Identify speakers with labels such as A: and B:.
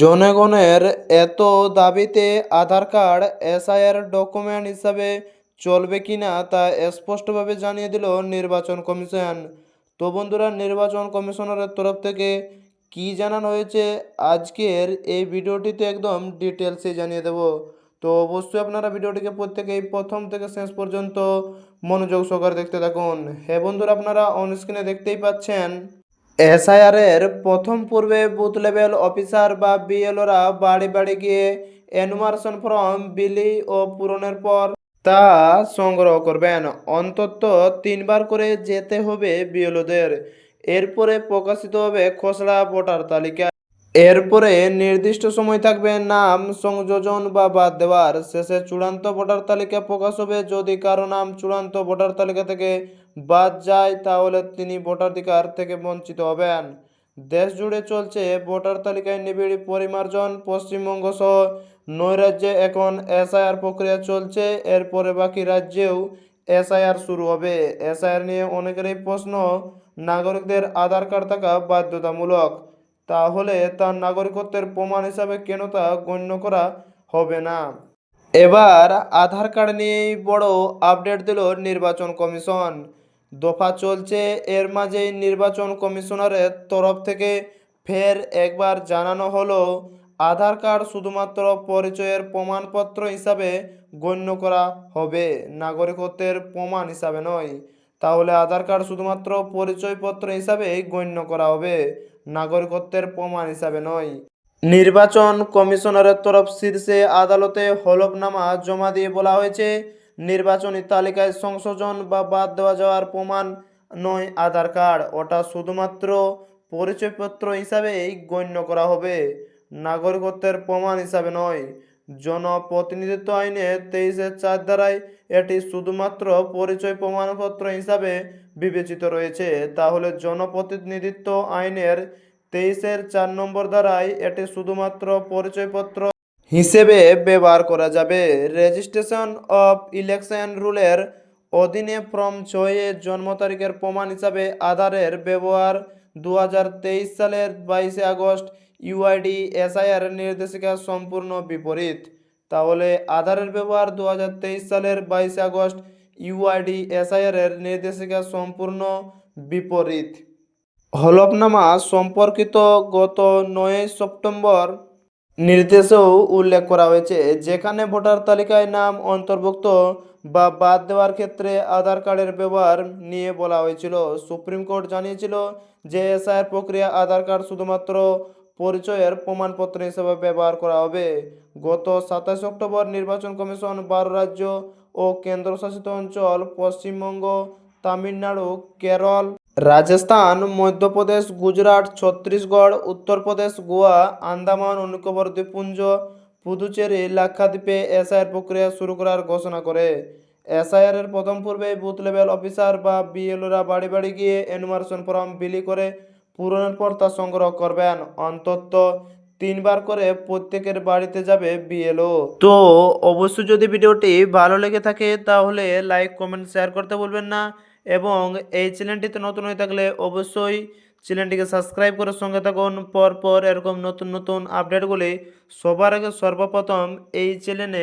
A: জনগণের এত দাবিতে আধার কার্ড, এসআইআর ডকুমেন্ট হিসাবে চলবে কিনা তা স্পষ্টভাবে জানিয়ে দিল নির্বাচন কমিশন। তো বন্ধুরা, নির্বাচন কমিশনারের তরফ থেকে কি জানানো হয়েছে আজকের এই ভিডিওটিতে একদম ডিটেলসে জানিয়ে দেব। তো অবশ্যই আপনারা ভিডিওটিকে প্রত্যেকেই প্রথম থেকে শেষ পর্যন্ত মনোযোগ সহকারে দেখতে থাকুন। হ্যাঁ বন্ধুরা, আপনারা অনস্ক্রিনে দেখতেই পাচ্ছেন এসআইআর এর প্রথম পূর্বে বুথ লেভেল অফিসার বা বিএলওরা বাড়ি বাড়ি গিয়ে এনুমারেশন ফর্ম, বিলি ও পূরণের পর তা সংগ্রহ করবেন। অন্তত তিনবার করে যেতে হবে বিএলওদের। এরপরে প্রকাশিত হবে খসড়া ভোটার তালিকা। এরপরে নির্দিষ্ট সময় থাকবে নাম, সংযোজন বা বাদ দেওয়ার। শেষে চূড়ান্ত ভোটার তালিকা প্রকাশ হবে। যদি কারও নাম চূড়ান্ত ভোটার তালিকা থেকে বাদ যায়, তাহলে তিনি ভোটাধিকার থেকে বঞ্চিত হবেন। দেশ জুড়ে চলছে ভোটার তালিকায় নিবিড় পরিমার্জন। পশ্চিমবঙ্গ সহ নয় রাজ্যে এখন এসআইআর প্রক্রিয়া চলছে। এরপরে বাকি রাজ্যেও এসআইআর শুরু হবে। এসআইআর নিয়ে অনেকেরই প্রশ্ন, নাগরিকদের আধার কার্ড থাকা বাধ্যতামূলক। তাহলে তার নাগরিকত্বের প্রমাণ হিসাবে কেন তা গণ্য করা হবে না? এবার আধার কার্ড নিয়েই বড় আপডেট দিল নির্বাচন কমিশন। দফা চলছে, এর মাঝেই নির্বাচন কমিশনারের তরফ থেকে ফের একবার জানানো হলো, আধার কার্ড শুধুমাত্র পরিচয়ের প্রমাণপত্র হিসাবে গণ্য করা হবে, নাগরিকত্বের প্রমাণ হিসাবে নয়। তাহলে আধার কার্ড শুধুমাত্র পরিচয়পত্র হিসাবেই গণ্য করা হবে, নাগরিকত্বের প্রমাণ হিসাবে নয়। নির্বাচন কমিশনারের তরফ শীর্ষে আদালতে হলফনামা জমা দিয়ে বলা হয়েছে, নির্বাচনী তালিকায় সংশোধন বা বাদ দেওয়া যাওয়ার প্রমাণ নয় আধার কার্ড, ওটা শুধুমাত্র পরিচয়পত্র হিসাবেই গণ্য করা হবে, নাগরিকত্বের প্রমাণ হিসাবে নয়। জনপ্রতিনিধিত্ব আইনে তেইশের চার ধারায় এটি শুধুমাত্র পরিচয় প্রমাণপত্র হিসাবে বিবেচিত রয়েছে। তাহলে জনপ্রতিনিধিত্ব আইনের তেইশের চার নম্বর ধারায় এটি শুধুমাত্র পরিচয়পত্র হিসেবে ব্যবহার করা যাবে। রেজিস্ট্রেশন অফ ইলেকশন রুলের অধীনে ফর্ম ছয়ের জন্ম তারিখের প্রমাণ হিসাবে আধারের ব্যবহার দু হাজার তেইশ সালের বাইশে আগস্ট ইউআইডি এসআইআর নির্দেশিকা সম্পূর্ণ বিপরীত। তাহলে আধারের ব্যবহার দু হাজার তেইশ সালের বাইশে আগস্ট ইউআইডি এসআইআর এর নির্দেশিকা সম্পূর্ণ বিপরীত। হলফনামা সম্পর্কিত গত নয় সেপ্টেম্বর নির্দেশেও উল্লেখ করা হয়েছে, যেখানে ভোটার তালিকায় নাম অন্তর্ভুক্ত বা বাদ দেওয়ার ক্ষেত্রে আধার কার্ডের ব্যবহার নিয়ে বলা হয়েছিল। সুপ্রিম কোর্ট জানিয়েছিল যে এসআইআর প্রক্রিয়া আধার কার্ড শুধুমাত্র পরিচয়ের প্রমাণপত্র হিসেবে ব্যবহার করা হবে। গত সাতাশ অক্টোবর নির্বাচন কমিশন বারো রাজ্য ও কেন্দ্রশাসিত অঞ্চল, পশ্চিমবঙ্গ, তামিলনাড়ু, কেরল, রাজস্থান, মধ্যপ্রদেশ, গুজরাট, ছত্তিশগড়, উত্তরপ্রদেশ, গোয়া, আন্দামান ও নিকোবর দ্বীপপুঞ্জ পুদুচেরি লাক্ষাদ্বীপে এসআইআর প্রক্রিয়া শুরু করার ঘোষণা করে। এসআইআর এর প্রথম পূর্বে বুথ লেভেল অফিসার বা বিএলওরা বাড়ি বাড়ি গিয়ে এনুমারেশন ফর্ম বিলি করে পূরণের পর তা সংগ্রহ করবেন। অন্তত তিনবার করে প্রত্যেকের বাড়িতে যাবে বিএলও। তো অবশ্যই যদি ভিডিওটি ভালো লেগে থাকে তাহলে লাইক, কমেন্ট, শেয়ার করতে বলবেন না। এবং এই চ্যানেলটিতে নতুন হয়ে থাকলে অবশ্যই চ্যানেলটিকে সাবস্ক্রাইব করে সঙ্গে থাকুন। পরপর পর এরকম নতুন নতুন আপডেটগুলি সবার আগে সর্বপ্রথম এই চ্যানেলে